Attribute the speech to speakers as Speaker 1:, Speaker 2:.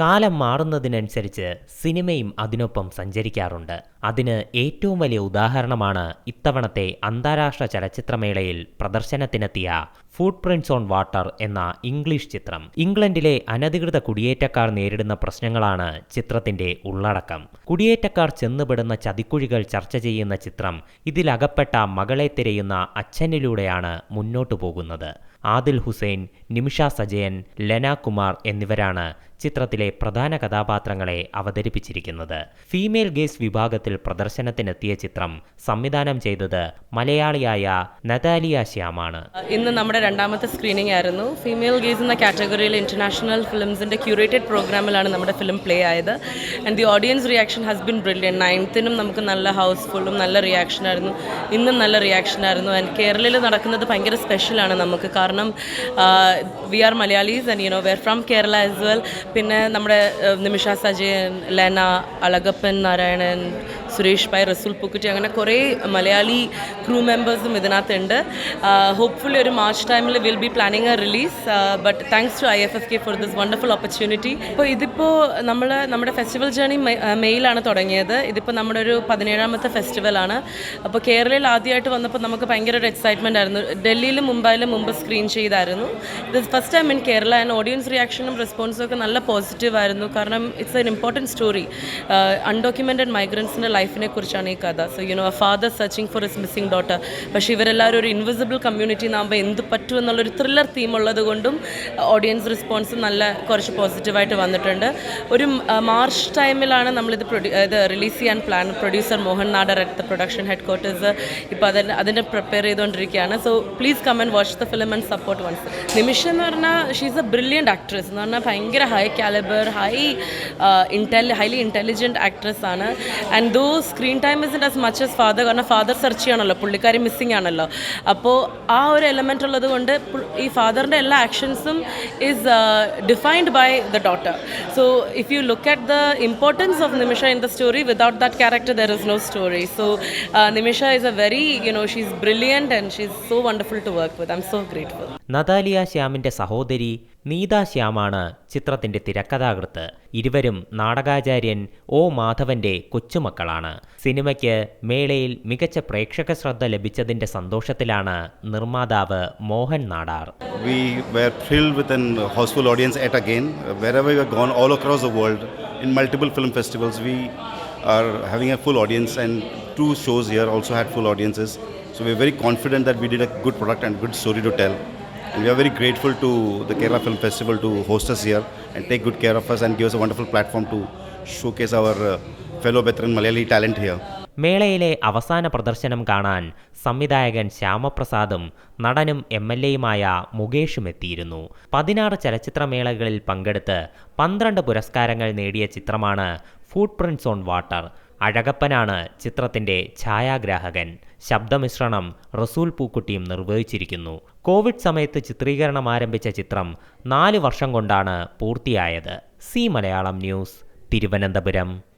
Speaker 1: കാലം മാറുന്നതിനനുസരിച്ച് സിനിമയും അതിനൊപ്പം സഞ്ചരിക്കാറുണ്ട്. അതിന് ഏറ്റവും വലിയ ഉദാഹരണമാണ് ഇത്തവണത്തെ അന്താരാഷ്ട്ര ചലച്ചിത്രമേളയിൽ പ്രദർശനത്തിനെത്തിയ ഫുഡ് പ്രിൻസ് ഓൺ വാട്ടർ എന്ന ഇംഗ്ലീഷ് ചിത്രം. ഇംഗ്ലണ്ടിലെ അനധികൃത കുടിയേറ്റക്കാർ നേരിടുന്ന പ്രശ്നങ്ങളാണ് ചിത്രത്തിന്റെ ഉള്ളടക്കം. കുടിയേറ്റക്കാർ ചെന്നുപെടുന്ന ചതിക്കുഴികൾ ചർച്ച ചെയ്യുന്ന ചിത്രം ഇതിലകപ്പെട്ട മകളെ തിരയുന്ന അച്ഛനിലൂടെയാണ് മുന്നോട്ടു പോകുന്നത്. ആദിൽ ഹുസൈൻ നിമിഷ സജയൻ ലെന കുമാർ എന്നിവരാണ് ചിത്രത്തിലെ പ്രധാന കഥാപാത്രങ്ങളെ അവതരിപ്പിച്ചിരിക്കുന്നത്. ഫീമെയിൽ ഗേസ് വിഭാഗത്തിൽ പ്രദർശനത്തിനെത്തിയ ചിത്രം സംവിധാനം ചെയ്തത് മലയാളിയായ നതാലിയ ശ്യാമാണ്.
Speaker 2: ഇന്ന് നമ്മുടെ രണ്ടാമത്തെ സ്ക്രീനിംഗ് ആയിരുന്നു. ഫീമെയിൽ ഗേസ് എന്ന കാറ്റഗറിയിൽ ഇന്റർനാഷണൽ ഫിലിംസിന്റെ ക്യൂറേറ്റഡ് പ്രോഗ്രാമിലാണ് നമ്മുടെ ഫിലിം പ്ലേ ആയത്. And the audience reaction has been brilliant നയൻത്തിനും നമുക്ക് നല്ല ഹൗസ്ഫുള്ളും നല്ല റിയാക്ഷൻ ആയിരുന്നു. ഇന്നും നല്ല റിയാക്ഷൻ ആയിരുന്നു. ആൻഡ് കേരളയിൽ നടക്കുന്നത് ഭയങ്കര സ്പെഷ്യലാണ് നമുക്ക്. We are Malayalis and you know where from Kerala as well പിന്നെ നമ്മുടെ നിമിഷ സജയൻ ലെന അളകപ്പൻ നാരായണൻ സുരേഷ് ഭായ് റസൂൽ പുക്കുറ്റി അങ്ങനെ കുറേ മലയാളി ക്രൂ മെമ്പേഴ്സും ഇതിനകത്തുണ്ട്. ഹോപ്പ്ഫുള്ളി ഒരു മാർച്ച് ടൈമിൽ will be planning a release but thanks to I F F K for this wonderful opportunity ഇപ്പോൾ ഇതിപ്പോൾ നമ്മൾ നമ്മുടെ ഫെസ്റ്റിവൽ ജേണി മെയിലാണ് തുടങ്ങിയത്. ഇതിപ്പോൾ നമ്മുടെ ഒരു പതിനേഴാമത്തെ ഫെസ്റ്റിവലാണ് അപ്പോൾ കേരളയിൽ ആദ്യമായിട്ട് വന്നപ്പോൾ നമുക്ക് ഭയങ്കര ഒരു എക്സൈറ്റ്മെന്റ് ആയിരുന്നു. ഡൽഹിയിലും മുംബൈയിലും മുമ്പ് സ്ക്രീൻ ചെയ്തായിരുന്നു. ഇത് first time in Kerala and audience റിയാക്ഷനും റെസ്പോൺസും ഒക്കെ നല്ല പോസിറ്റീവ് ആയിരുന്നു. കാരണം it's an important story undocumented മൈഗ്രൻസിന്റെ ലൈഫിനെ കുറിച്ചാണ് ഈ കഥ. So you know a father searching for his missing daughter പക്ഷേ ഇവരെല്ലാവരും ഒരു ഇൻവിസിബിൾ കമ്മ്യൂണിറ്റി നാകുമ്പോൾ എന്ത് പറ്റും എന്നുള്ളൊരു ത്രില്ലർ തീം ഉള്ളത് കൊണ്ടും ഓഡിയൻസ് റെസ്പോൺസ് നല്ല കുറച്ച് പോസിറ്റീവായിട്ട് വന്നിട്ടുണ്ട്. ഒരു മാർച്ച് ടൈമിലാണ് നമ്മളിത് പ്രൊഡ്യൂ ഇത് റിലീസ് ചെയ്യാൻ plan producer Mohan Nadar at the production headquarters ഇപ്പോൾ അതിന് അതിന്റെ പ്രിപ്പയർ ചെയ്തുകൊണ്ടിരിക്കുകയാണ് so please come and watch the film and support once Nimisha എന്ന് പറഞ്ഞാൽ ഷീസ് എ ബ്രില്യന്റ് ആക്ട്രസ് എന്ന് പറഞ്ഞാൽ ഭയങ്കര high calibre high intelli highly intelligent actress ആണ്. And though screen time is as much as father കാരണം father search ചെയ്യണമല്ലോ പുള്ളിക്കാരി missing ആണല്ലോ. അപ്പോൾ ആ ഒരു എലമെന്റ് ഉള്ളത് കൊണ്ട് ഈ ഫാദറിന്റെ എല്ലാ ആക്ഷൻസും is defined by the daughter so if you look at the importance of Nimisha in the story without that character there is no story so Nimisha is a very you know she is brilliant and she is so wonderful to work with I so grateful
Speaker 1: Natalia ശ്യാമിന്റെ സഹോദരി നീത ശ്യാമാണ് ചിത്രത്തിന്റെ തിരക്കഥാകൃത്ത്. ഇരുവരും നാടകാചാര്യൻ O മാധവന്റെ കൊച്ചുമക്കളാണ്. സിനിമയ്ക്ക് മേളയിൽ മികച്ച പ്രേക്ഷക ശ്രദ്ധ ലഭിച്ചതിന്റെ സന്തോഷത്തിലാണ് നിർമ്മാതാവ് Mohan Nadar.
Speaker 3: Audience and two shows here also had full audiences So we're very confident that we did a good product and good story to tell. And we are very grateful to the Kerala Film Festival to host us here and take good care of us and give us a wonderful platform to showcase our uh, fellow veteran Malayali talent here.
Speaker 1: മേളയിലെ അവസാന പ്രദർശനം കാണാൻ സംവിധായകൻ ശ്യാമപ്രസാദും നടനും M L എയുമായ മുകേഷും എത്തിയിരുന്നു പതിനാറ് ചലച്ചിത്രമേളകളിൽ പങ്കെടുത്ത് പന്ത്രണ്ട് പുരസ്കാരങ്ങൾ നേടിയ ചിത്രമാണ് ഫുട് പ്രിൻസ് ഓൺ വാട്ടർ അഴകപ്പനാണ് ചിത്രത്തിന്റെ ഛായാഗ്രാഹകൻ. ശബ്ദമിശ്രണം റസൂൽ പൂക്കുട്ടിയും നിർവഹിച്ചിരിക്കുന്നു. കോവിഡ് സമയത്ത് ചിത്രീകരണം ആരംഭിച്ച ചിത്രം നാല് വർഷം കൊണ്ടാണ് പൂർത്തിയായത്. Zee Malayalam news Thiruvananthapuram.